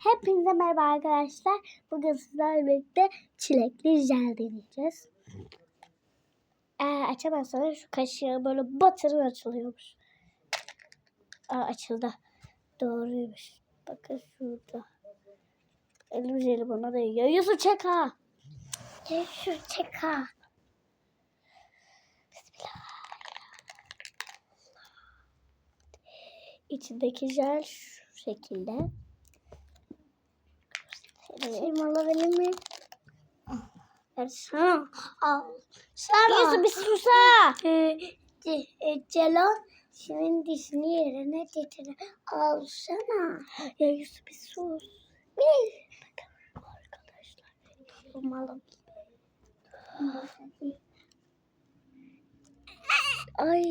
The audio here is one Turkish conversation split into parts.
Hepinize merhaba arkadaşlar. Bugün sizlerle birlikte çilekli jel deneyeceğiz. Eğer açamazsanız şu kaşığı böyle batırın açılıyormuş. Aa, açıldı. Doğruymuş. Bakın şurada. Elim jelibona değiyor. Yusuf çek ha. Yusuf çek ha. İçindeki jel şu şekilde. Şeyimi alabilir miyim? Versene. Al. Sana. Yusuf bir susa. Ee, ce, e, Celal senin dişini yerine getirir. Alsana. Ya Yusuf bir sus. Bir. Bakın arkadaşlar. Yapmalım. Ay.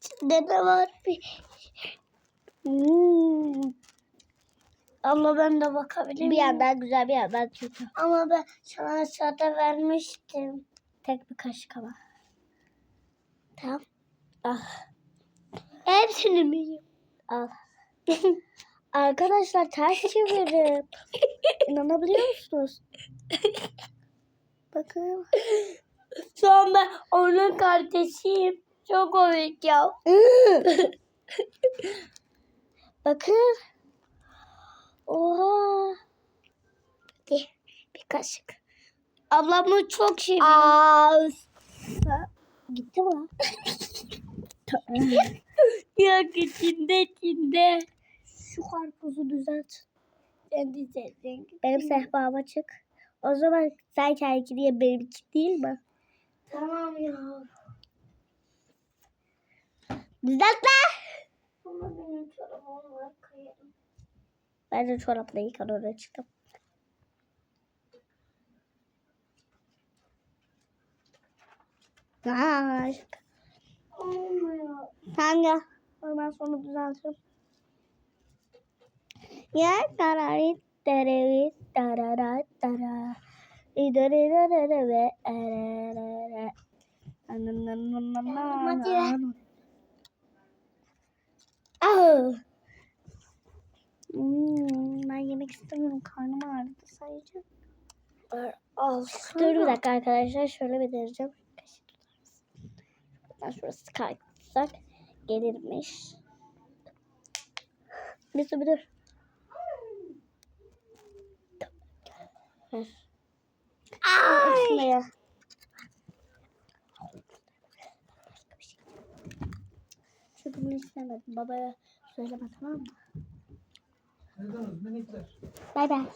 İçinde de var bir. Hmm. Ben de bakabilir miyim? Bir yandan güzel bir yandan kötü. Ama ben sana aşağıda vermiştim. Tek bir kaşık ama. Tamam. Ah. Hepsini mi yiyeyim? Al. Arkadaşlar ters çevirip. İnanabiliyor musunuz? Bakın. Şu an ben onun kardeşiyim. Çok komik ya. Bakın. Oha. Bir, bir kaşık. Ablamı çok seviyor. Aa, Gitti mi? yok içinde içinde. Şu karpuzu düzelt. Kendi sevdiğin. Benim sehpam açık. O zaman sen kendinki diye benimki değil mi? Tamam ya. Düzeltme. Ama benim çorabım var kayarım. Ben de çorapla yıkan oraya çıktım. Ay. Olmuyor. Sen gel. Ondan sonra düzeltirim. Ya tarari tarari tarara tara. İdari darara ve erere. Hadi. Ah. Hmm, ben yemek istemiyorum. Karnım ağrıdı sadece. Al. Dur bir dakika arkadaşlar. Şöyle bir deneyeceğim. Kaşık tutar mısın? Buradan şurası kalksak gelirmiş. Bir dur bir dur. Ver. Ay. Bunu istemedim. Babaya söyleme tamam mı? Bay bay.